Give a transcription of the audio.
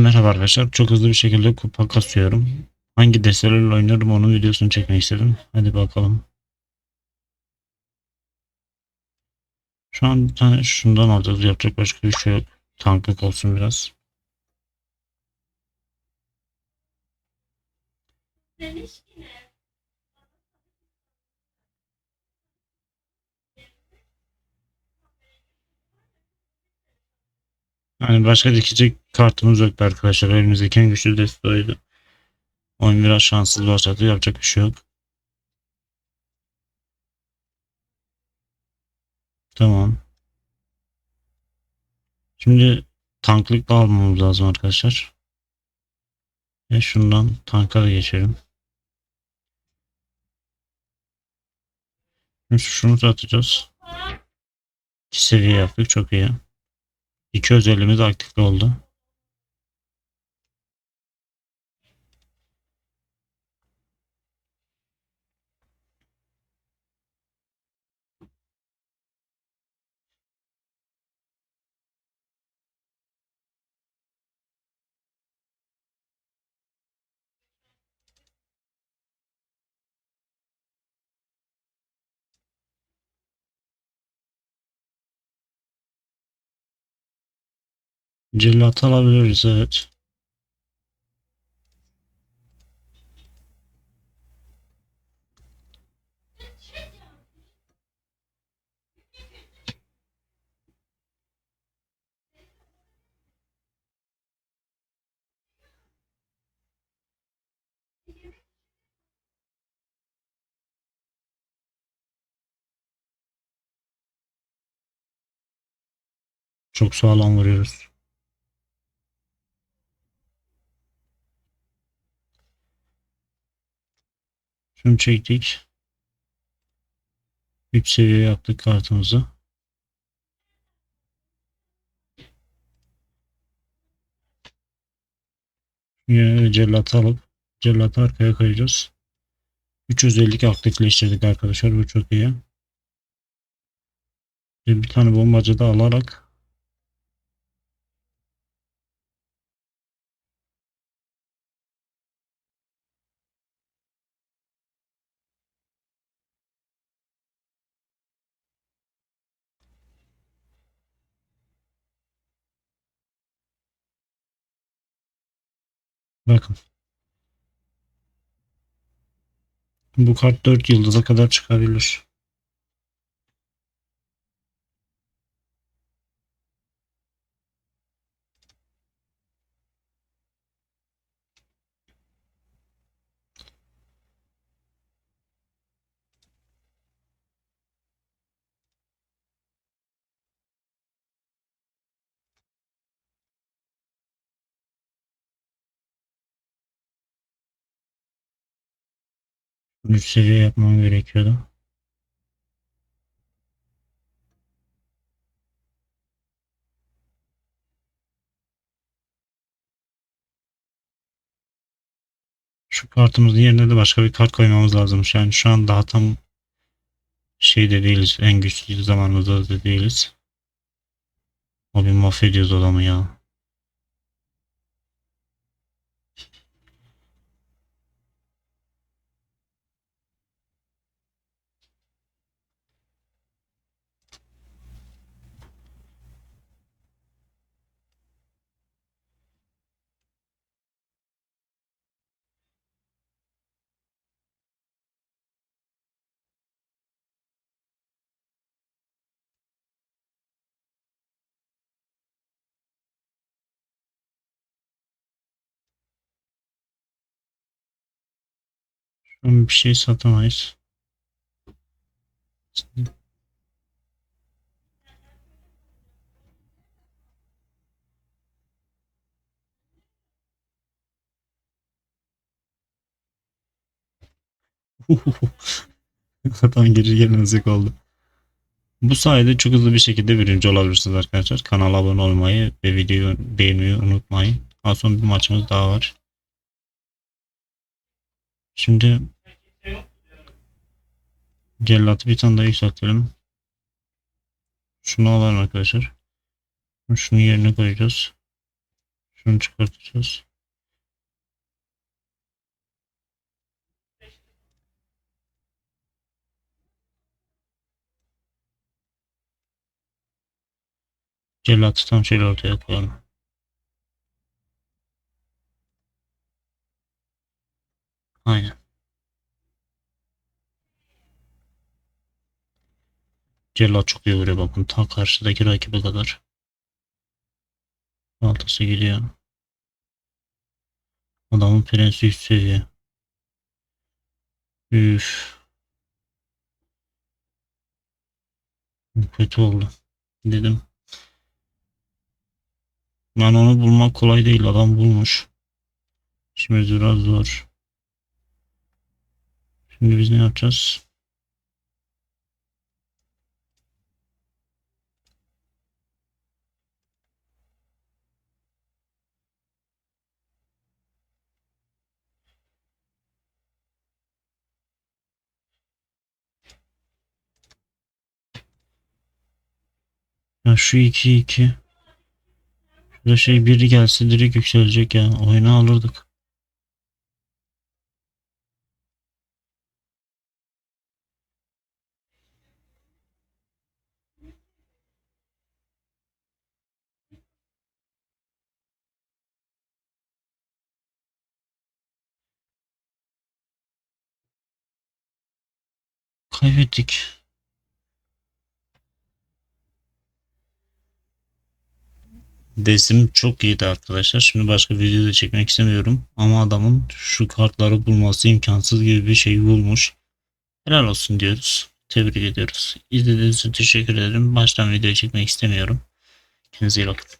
Merhaba arkadaşlar. Çok hızlı bir şekilde kupa kasıyorum. Hangi destelerle oynarım onun videosunu çekmek istedim. Hadi bakalım. Şu an bir tane şundan alacağız. Yapacak başka bir şey yok. Tanklık olsun biraz. Yani başka dikecek kartımız yoktu arkadaşlar. Elimizdeki en güçlü deste oydu. Oyun biraz şanssız başladı. Yapacak bir şey yok. Tamam. Şimdi tanklık da almamız lazım arkadaşlar. Ve şundan tanka da geçelim. Şimdi şunu satacağız. İki seviye yaptık. Çok iyi. İki özelliğimiz aktif oldu. Cellat alabiliriz evet. Çok sağlam vuruyoruz. Şunu çektik. 3 seviye yaptık kartımızı. Yine cellatı alıp cellatı arkaya koyacağız. 3 özellik aktifleştirdik arkadaşlar. Bu çok iyi. Bir tane bombacı da alarak bakın. Bu kart 4 yıldıza kadar çıkabilir. Üç seviye yapmam gerekiyordu. Şu kartımızın yerine de başka bir kart koymamız lazımmış. Yani şu an daha tam şeyde değiliz. En güçlü zamanımızda da değiliz. O bir mahvediyoruz adamı ya. Şu an bir şey satamayız. Adam geri gelmezlik oldu. Bu sayede çok hızlı bir şekilde birinci olabilirsiniz arkadaşlar. Kanala abone olmayı ve videoyu beğenmeyi unutmayın. Az sonra bir maçımız daha var. Şimdi Cellatı bir tane daha yükseltelim. Şunu alalım arkadaşlar. Şunu yerine koyacağız. Şunu çıkartacağız. Cellatı tam şöyle ortaya koyalım. Aynen. Cellat çok iyi vuruyor bakın. Ta karşıdaki rakibe kadar. Baltası gidiyor. Adamın prensi üst seviye. Üf. Kötü oldu. Dedim. Ben onu bulmak kolay değil. Adam bulmuş. Şimdi biraz zor. Şimdi biz ne yapacağız? Ya şu 2 2 Şurada şey biri gelse direkt yükselecek ya. Oyunu alırdık. Kaybettik. Desim çok iyiydi arkadaşlar. Şimdi başka video da çekmek istemiyorum. Ama adamın şu kartları bulması imkansız gibi bir şey bulmuş. Helal olsun diyoruz. Tebrik ediyoruz. İzlediğiniz için teşekkür ederim. Baştan video çekmek istemiyorum. Kendinize iyi bakın.